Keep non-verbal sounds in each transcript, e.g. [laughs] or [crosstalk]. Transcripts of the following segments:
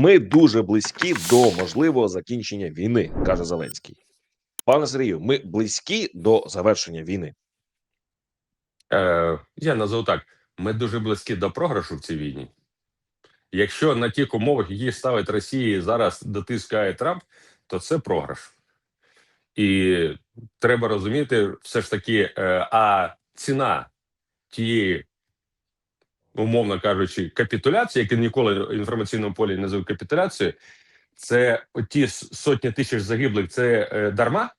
Ми дуже близькі до можливого закінчення війни, каже Зеленський. Пане Сергію, ми близькі до завершення війни. Е, я назву так: ми дуже близькі до програшу в цій війні. Якщо на тих умовах, які ставить Росія, зараз дотискає Трамп, то це програш. І треба розуміти, все ж таки, е, а ціна тієї, умовно кажучи, капітуляції, яку ніколи в інформаційному полі не називають капітуляцією, це ті сотні тисяч загиблих, це е, дарма.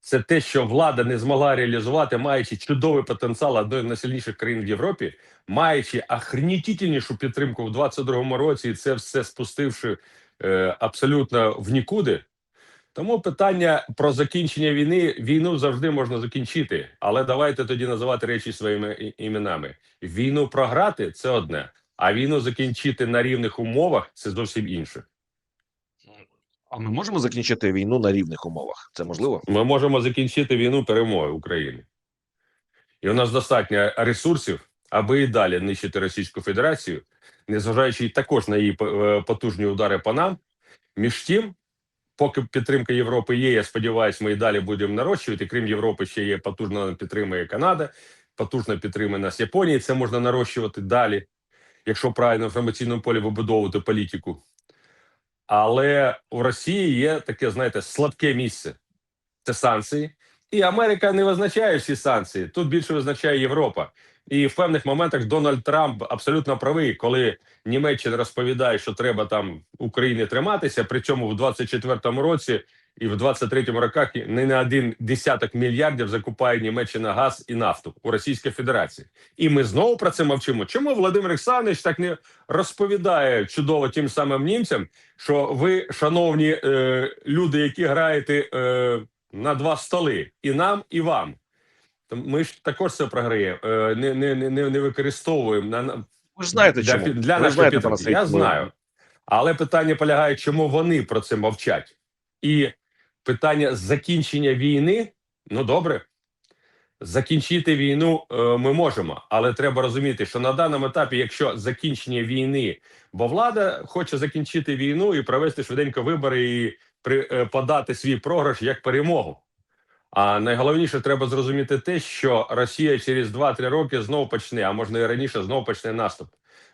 Це те, що влада не змогла реалізувати, маючи чудовий потенціал одної з найсильніших країн в Європі, маючи охренітельнішу підтримку в 22-му році, і це все спустивши е, абсолютно в нікуди. Тому питання про закінчення війни війну завжди можна закінчити, але давайте тоді називати речі своїми іменами. Війну програти це одне, а війну закінчити на рівних умовах це зовсім інше. А ми можемо закінчити війну на рівних умовах? Це можливо? Ми можемо закінчити війну перемоги України. І у нас достатньо ресурсів, аби і далі нищити Російську Федерацію, незважаючи також на її е, потужні удари по нам. Між тим, поки підтримка Європи є, я сподіваюся, ми і далі будемо нарощувати. Крім Європи, ще є потужно підтримує Канада, потужно підтримує нас Японія. Це можна нарощувати далі, якщо правильно в інформаційному полі вибудовувати політику. Але у Росії є таке, знаєте, слабке місце це санкції. І Америка не визначає всі санкції. Тут більше визначає Європа. І в певних моментах Дональд Трамп абсолютно правий, коли Німеччина розповідає, що треба там Україні триматися. При цьому в 24-му році і в 23-му роках не на один десяток мільярдів закупає Німеччина газ і нафту у Російській Федерації. І ми знову про це мовчимо. Чому Володимир Олександрович так не розповідає чудово тим самим німцям, що ви, шановні е, люди, які граєте е, на два столи, і нам, і вам. Ми ж також це програємо, е, не, не, не, не використовуємо на Ви ж знаєте, для, чому для нашої знаєте, підтримки. Я знаю. Але питання полягає, чому вони про це мовчать. І питання закінчення війни ну добре. Закінчити війну е, ми можемо, але треба розуміти, що на даному етапі, якщо закінчення війни, бо влада хоче закінчити війну і провести швиденько вибори і при, е, подати свій програш як перемогу. А найголовніше треба зрозуміти те, що Росія через 2-3 роки знову почне, а можна і раніше знову почне наступ.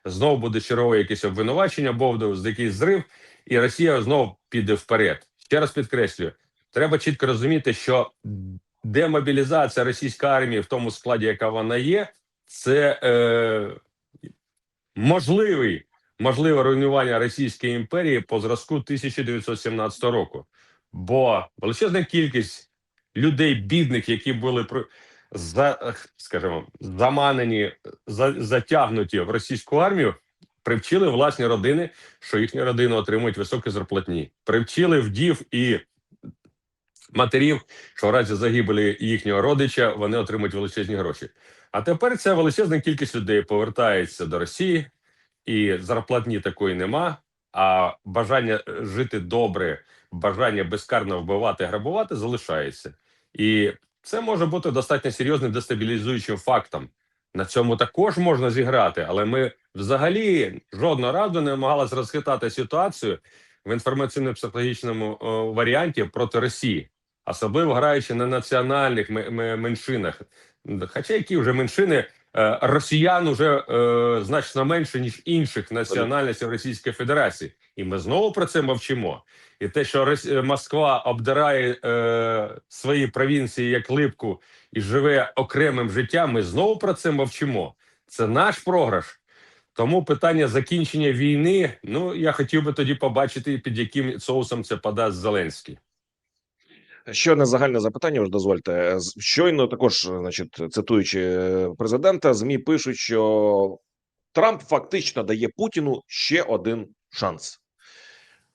Знову буде чергове якесь обвинувачення, бовду якийсь зрив, і Росія знову піде вперед. Ще раз підкреслюю, треба чітко розуміти, що демобілізація російської армії в тому складі, яка вона є, це е, можливий можливе руйнування Російської імперії по зразку 1917 року. Бо величезна кількість людей, бідних, які були за, скажімо, заманені, за, затягнуті в російську армію, привчили власні родини, що їхні родини отримують високі зарплатні. Привчили вдів і матерів, що в разі загибелі їхнього родича вони отримують величезні гроші. А тепер ця величезна кількість людей повертається до Росії, і зарплатні такої нема. А бажання е, жити добре, бажання безкарно вбивати, грабувати залишається. І це може бути достатньо серйозним дестабілізуючим фактом. На цьому також можна зіграти, але ми взагалі жодного разу не намагалися розхитати ситуацію в інформаційно-психологічному варіанті проти Росії, особливо граючи на національних ме- ме- меншинах. Хоча які вже меншини росіян уже е, значно менше ніж інших національностей Російської Федерації, і ми знову про це мовчимо. І те, що е, Москва обдирає е, свої провінції як липку і живе окремим життям, ми знову про це мовчимо. Це наш програш. Тому питання закінчення війни. Ну я хотів би тоді побачити, під яким соусом це подасть Зеленський. Ще одне загальне запитання, вже дозвольте. Щойно також, значить, цитуючи е, президента, змі пишуть, що Трамп фактично дає Путіну ще один шанс.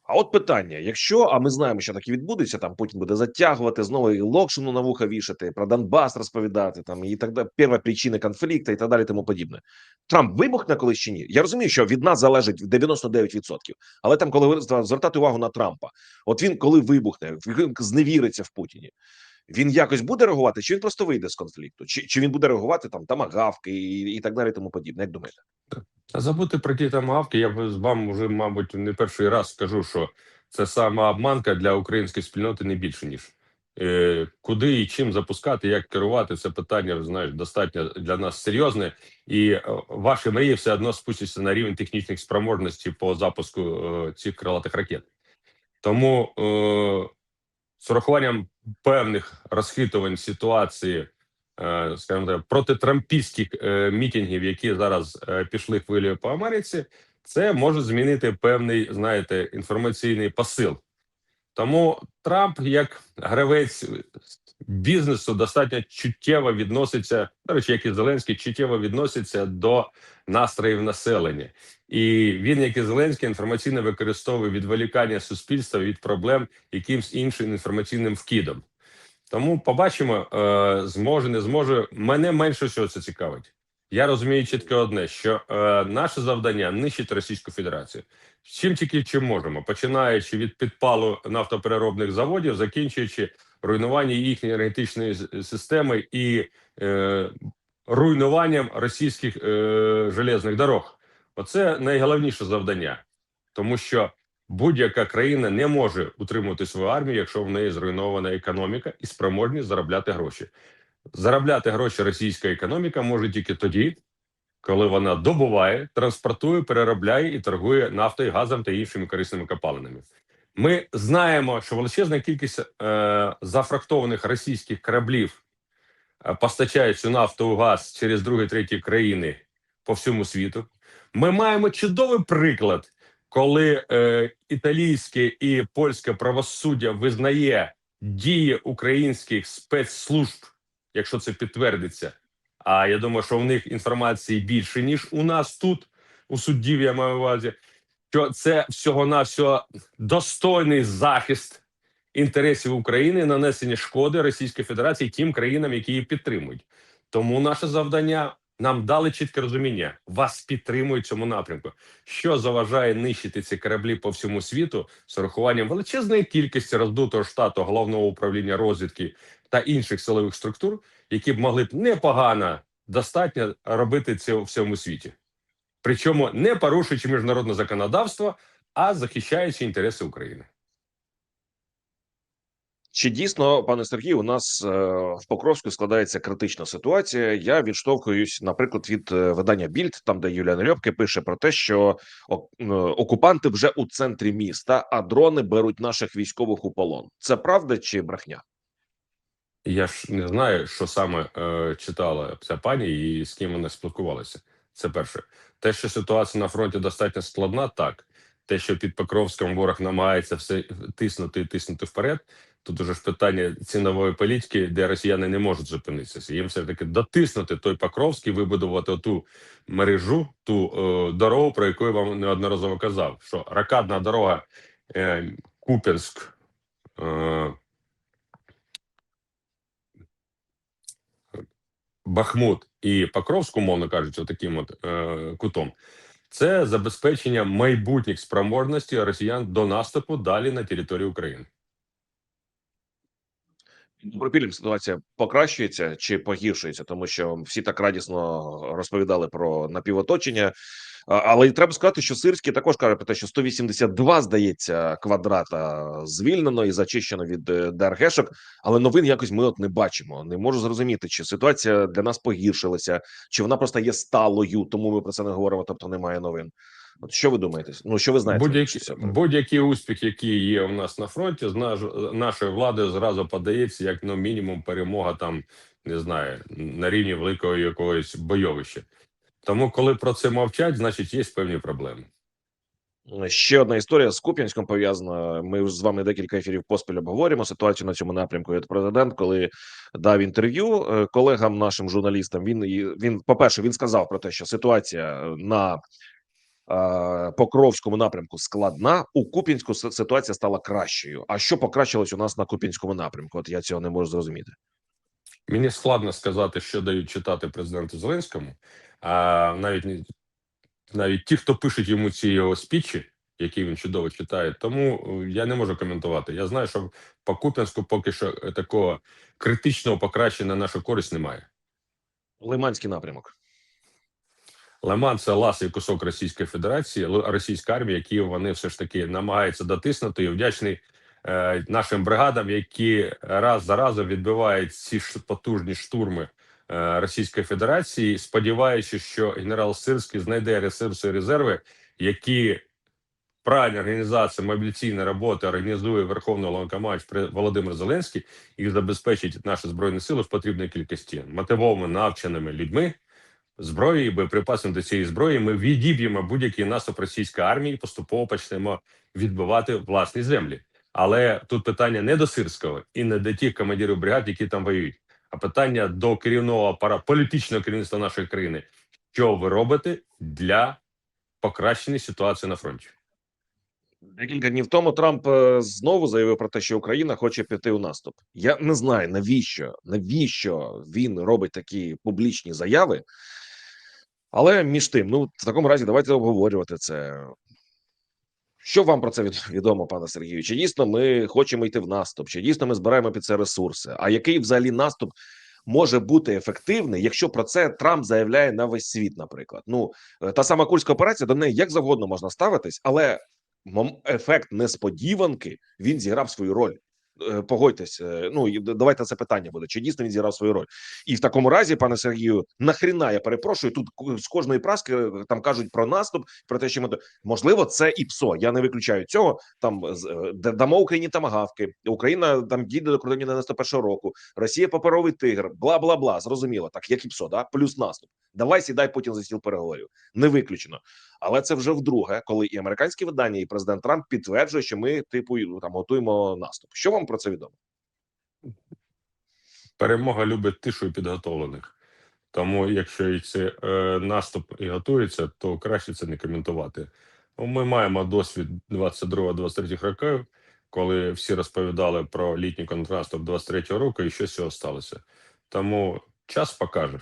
А от питання: якщо, а ми знаємо, що так і відбудеться, там Путін буде затягувати знову і локшину на вуха вішати, про Донбас розповідати, там і так далі, перша причина конфлікту і так далі, тому подібне. Трамп вибухне колись чи ні? Я розумію, що від нас залежить 99%. Але там, коли звертати увагу на Трампа, от він коли вибухне, він зневіриться в Путіні. Він якось буде реагувати, чи він просто вийде з конфлікту, чи, чи він буде реагувати там тамагавки і, і так далі, тому подібне. Як думаєте? Забути про ті тамагавки, я вам вже, мабуть, не перший раз скажу, що це сама обманка для української спільноти не більше ніж. Е, куди і чим запускати, як керувати, це питання знаєш, достатньо для нас серйозне, і е, ваші мрії все одно спустяться на рівень технічних спроможностей по запуску е, цих крилатих ракет. Тому з урахуванням певних розхитувань ситуації, е, скажімо так, протитрампістських е, мітингів, які зараз е, пішли хвилею по Америці, це може змінити певний, знаєте, інформаційний посил. Тому Трамп, як гравець бізнесу, достатньо чуттєво відноситься, до речі, як і Зеленський, чуттєво відноситься до настроїв населення. І він, як і Зеленський, інформаційно використовує відволікання суспільства від проблем якимсь іншим інформаційним вкидом. Тому побачимо, е, зможе, не зможе. Мене менше всього це цікавить. Я розумію чітко одне: що е, наше завдання нищити Російську Федерацію. Чим тільки чим можемо, починаючи від підпалу нафтопереробних заводів, закінчуючи руйнування їхньої енергетичної системи і е, руйнуванням російських е, железних дорог. Оце найголовніше завдання, тому що будь-яка країна не може утримувати свою армію, якщо в неї зруйнована економіка і спроможність заробляти гроші. Заробляти гроші російська економіка може тільки тоді, коли вона добуває, транспортує, переробляє і торгує нафтою, газом та іншими корисними копалинами. Ми знаємо, що величезна кількість е, зафрахтованих російських кораблів е, постачають цю нафту і газ через другі треті країни по всьому світу. Ми маємо чудовий приклад, коли е, італійське і польське правосуддя визнає дії українських спецслужб, якщо це підтвердиться. А я думаю, що в них інформації більше ніж у нас тут, у суддів, я маю увазі, що це всього на всього достойний захист інтересів України, нанесення шкоди Російської Федерації тим країнам, які її підтримують. Тому наше завдання нам дали чітке розуміння. Вас підтримують цьому напрямку. Що заважає нищити ці кораблі по всьому світу з урахуванням величезної кількості роздутого штату головного управління розвідки та інших силових структур, які б могли б непогано достатньо робити це у всьому світі, причому не порушуючи міжнародне законодавство, а захищаючи інтереси України. Чи дійсно, пане Сергію, у нас е, в Покровську складається критична ситуація? Я відштовхуюсь, наприклад, від е, видання Більд, там де Юлія Нельопки пише про те, що окупанти вже у центрі міста, а дрони беруть наших військових у полон. Це правда чи брехня? Я ж не знаю, що саме е, читала ця пані і з ким вона спілкувалася. Це перше. Те, що ситуація на фронті достатньо складна, так. Те, що під Покровськом ворог намагається все тиснути і тиснути вперед. Тут уже ж питання цінової політики, де росіяни не можуть зупинитися. Їм все таки дотиснути той Покровський, вибудувати ту мережу, ту е, дорогу, про яку я вам неодноразово казав. Що ракадна дорога е, Куп'янськ. Е, Бахмут і Покровськ, умовно кажучи, таким от е, кутом, це забезпечення майбутніх спроможностей росіян до наступу далі на територію України. Добропіллям ситуація покращується чи погіршується, тому що всі так радісно розповідали про напівоточення. Але й треба сказати, що Сирський також каже про те, що 182, здається, квадрата звільнено і зачищено від е, ДРГшок, але новин якось ми от не бачимо. Не можу зрозуміти, чи ситуація для нас погіршилася, чи вона просто є сталою, тому ми про це не говоримо. Тобто немає новин. От що ви думаєте? Ну що ви знаєте? Будь-який будь-який успіх, який є у нас на фронті, з наш, нашої влади зразу подається як ну, мінімум перемога там не знаю на рівні великого якогось бойовища. Тому, коли про це мовчать, значить є певні проблеми. Ще одна історія з Куп'янськом пов'язана. Ми з вами декілька ефірів поспіль обговорюємо ситуацію на цьому напрямку. От президент, коли дав інтерв'ю е, колегам, нашим журналістам, він він, по перше, він сказав про те, що ситуація на Покровському напрямку складна. У Куп'янську ситуація стала кращою. А що покращилось у нас на Куп'янському напрямку? От я цього не можу зрозуміти. Мені складно сказати, що дають читати президенту Зеленському, а навіть навіть ті, хто пишуть йому ці його спічі, який він чудово читає. Тому е, я не можу коментувати. Я знаю, що по Куп'янську поки що е, такого критичного покращення на нашу користь немає. Лиманський напрямок. Лиман це ласий кусок Російської Федерації, російська армія, які вони все ж таки намагаються дотиснути. І вдячний е, нашим бригадам, які раз за разом відбивають ці потужні штурми е, Російської Федерації, сподіваючись, що генерал Сирський знайде ресурси резерви, які правильна організація мобіляційної роботи організує Верховний Пре- Володимир Зеленський і забезпечить наші збройні сили в потрібній кількості мотивованими навченими людьми. Зброї і боєприпасами до цієї зброї ми відіб'ємо будь-який наступ російської армії, і поступово почнемо відбивати власні землі. Але тут питання не до Сирського і не до тих командирів бригад, які там воюють, а питання до керівного апара політичного керівництва нашої країни. Що ви робите для покращення ситуації на фронті? Декілька днів тому Трамп е, знову заявив про те, що Україна хоче піти у наступ. Я не знаю навіщо, навіщо він робить такі публічні заяви. Але між тим, ну в такому разі, давайте обговорювати це. Що вам про це відомо, пане Сергію? Чи дійсно ми хочемо йти в наступ? Чи дійсно ми збираємо під це ресурси? А який взагалі наступ може бути ефективний, якщо про це Трамп заявляє на весь світ? Наприклад, ну е, та сама курська операція до неї як завгодно можна ставитись, але ефект несподіванки він зіграв свою роль. Е, Погодьтесь, е, ну давайте це питання буде. Чи дійсно він зіграв свою роль? І в такому разі, пане Сергію, нахріна я перепрошую. Тут з кожної праски е, там кажуть про наступ, про те, що ми можливо, це і ПСО. Я не виключаю цього. Там дамо Україні тамагавки. Україна там дійде до кордонів 91 року. Росія паперовий тигр. Бла бла бла. Зрозуміло, так як і ПСО, да плюс наступ. Давай сідай Путін за стіл переговорів. Не виключено. Але це вже вдруге, коли і американські видання, і президент Трамп підтверджує, що ми типу ну, там готуємо наступ. Що вам про це відомо? Перемога любить тишу і підготовлених. Тому, якщо і це е, наступ і готується, то краще це не коментувати. Ну, Ми маємо досвід 22-23 років, коли всі розповідали про літній контрнаступ 23-го року, і що з цього сталося. Тому час покаже.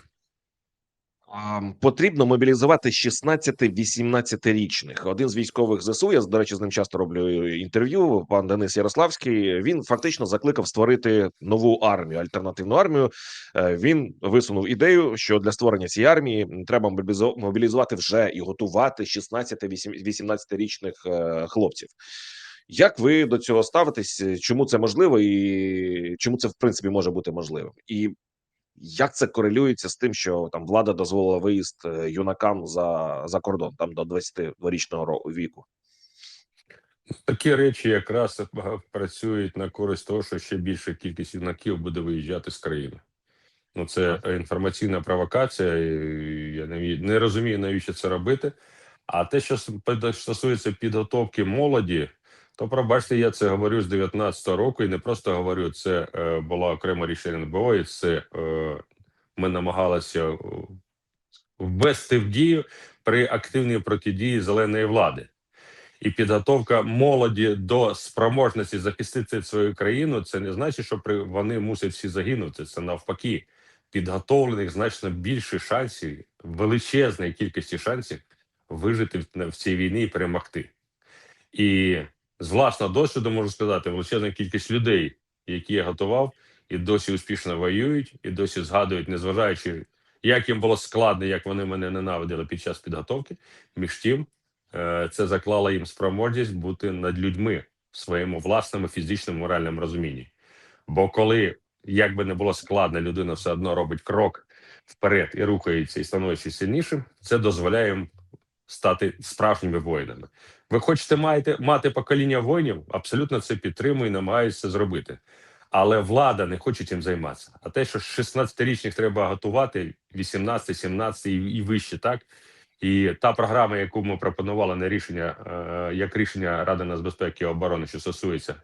Потрібно мобілізувати 16-18-річних. Один з військових ЗСУ, я до речі, з ним часто роблю інтерв'ю. Пан Денис Ярославський. Він фактично закликав створити нову армію, альтернативну армію. Е, Він висунув ідею, що для створення цієї армії треба мобілізувати вже і готувати 16-18-річних е, хлопців. Як ви до цього ставитесь? Чому це можливо, і чому це в принципі може бути можливим? І як це корелюється з тим, що там влада дозволила виїзд е, юнакам за, за кордон там до 22-річного віку? Такі речі якраз е, працюють на користь того, що ще більша кількість юнаків буде виїжджати з країни. Ну, це інформаційна провокація. і Я не розумію, навіщо це робити. А те, що стосується підготовки молоді, то пробачте, я це говорю з 19-го року, і не просто говорю. Це е, було окреме рішення НБО, і це е, ми намагалися е, ввести в дію при активній протидії зеленої влади. І підготовка молоді до спроможності захистити свою країну, це не значить, що вони мусять всі загинути. Це навпаки, підготовлених значно більше шансів, величезної кількості шансів вижити в, в цій війні і перемогти. І з власного досвіду можу сказати, величезна кількість людей, які я готував, і досі успішно воюють, і досі згадують, незважаючи, як їм було складно, як вони мене ненавиділи під час підготовки. Між тим, е, це заклало їм спроможність бути над людьми в своєму власному фізичному моральному розумінні. Бо коли як би не було складно, людина все одно робить крок вперед і рухається, і становиться сильнішим, це дозволяє їм стати справжніми воїнами. Ви хочете маєте мати покоління воїнів? Абсолютно це підтримую і намагаюся зробити. Але влада не хоче цим займатися. А те, що 16-річних треба готувати, 18, 17 і, вище, так і та програма, яку ми пропонували на рішення, е, як рішення Ради нацбезпеки і оборони, що стосується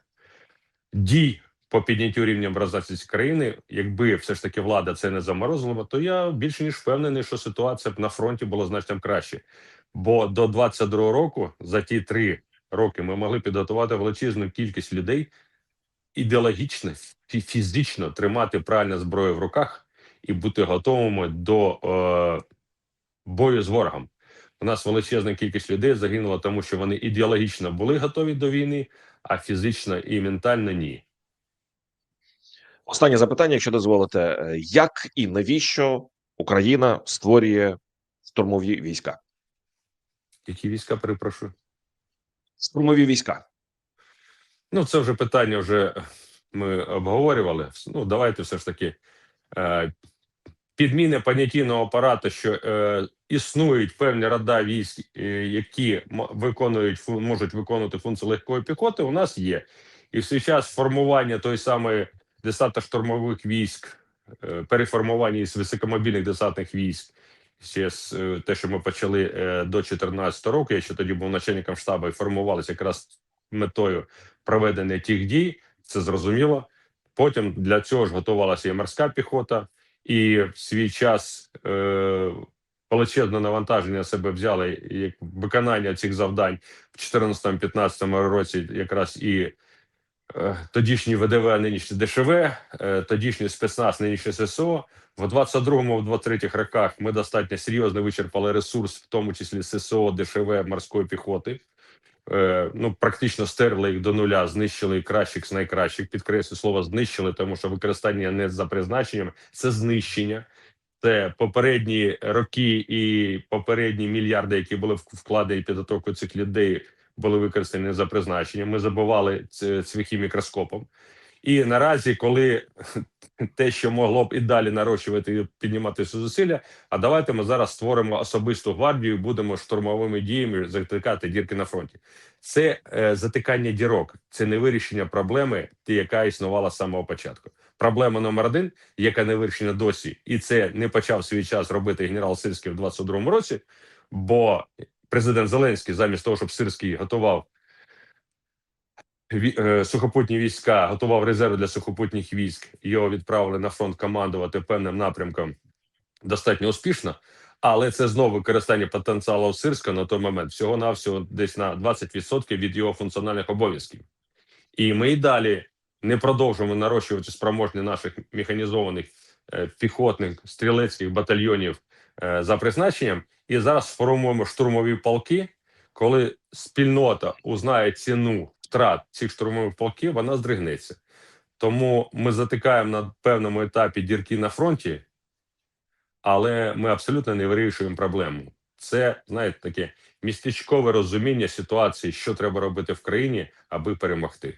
дій по підняттю рівня образації країни, якби все ж таки влада це не заморозила, то я більше ніж впевнений, що ситуація б на фронті була значно краще. Бо до 22-го року за ті три роки ми могли підготувати величезну кількість людей ідеологічно, фізично тримати правильну зброю в руках і бути готовими до е, бою з ворогом. У нас величезна кількість людей загинула, тому що вони ідеологічно були готові до війни, а фізично і ментально ні. Останнє запитання, якщо дозволите, Е, як і навіщо Україна створює штурмові війська? Які війська перепрошую? Штурмові війська. Ну, це вже питання вже ми обговорювали. Ну, давайте все ж таки е, підміни понятійного апарату, що е, існують певні рода військ, е, які виконують можуть виконувати функції легкої піхоти. У нас є, і в свій час формування той самої десантно-штурмових військ, е, переформування із високомобільних десантних військ. Ще з е, те, що ми почали е, до 2014 року, я ще тоді був начальником штабу і формувалися якраз метою проведення тих дій, це зрозуміло. Потім для цього ж готувалася і морська піхота, і в свій час е, величезне навантаження себе взяли як виконання цих завдань в 2014-2015 році, якраз і тодішній ВДВ, а нинішній ДШВ, е, тодішній спецназ, нинішній ССО. В 22-му, в 23-х роках ми достатньо серйозно вичерпали ресурс, в тому числі ССО, ДШВ, морської піхоти. Е, ну, практично стерли їх до нуля, знищили кращих з найкращих. Підкреслю слово знищили, тому що використання не за призначенням це знищення. Це попередні роки і попередні мільярди, які були вк- вкладені підготовку цих людей, були використані за призначенням. Ми забували ц- цвяхи мікроскопом. І наразі, коли [laughs] те, що могло б і далі нарощувати і піднімати зусилля, а давайте ми зараз створимо особисту гвардію, будемо штурмовими діями затикати дірки на фронті. Це е, затикання дірок, це не вирішення проблеми, яка існувала з самого початку. Проблема номер один, яка не вирішена досі, і це не почав свій час робити генерал Сирський в 22-му році. Бо президент Зеленський, замість того, щоб Сирський готував е, сухопутні війська, готував резерв для сухопутніх військ. Його відправили на фронт командувати певним напрямком достатньо успішно. Але це знову використання потенціалу Сирського на той момент всього навсього десь на 20% від його функціональних обов'язків. І ми і далі не продовжуємо нарощувати спроможні наших механізованих е, піхотних стрілецьких батальйонів за призначенням. І зараз сформуємо штурмові полки. Коли спільнота узнає ціну втрат цих штурмових полків, вона здригнеться. Тому ми затикаємо на певному етапі дірки на фронті, але ми абсолютно не вирішуємо проблему. Це знаєте таке містечкове розуміння ситуації, що треба робити в країні, аби перемогти.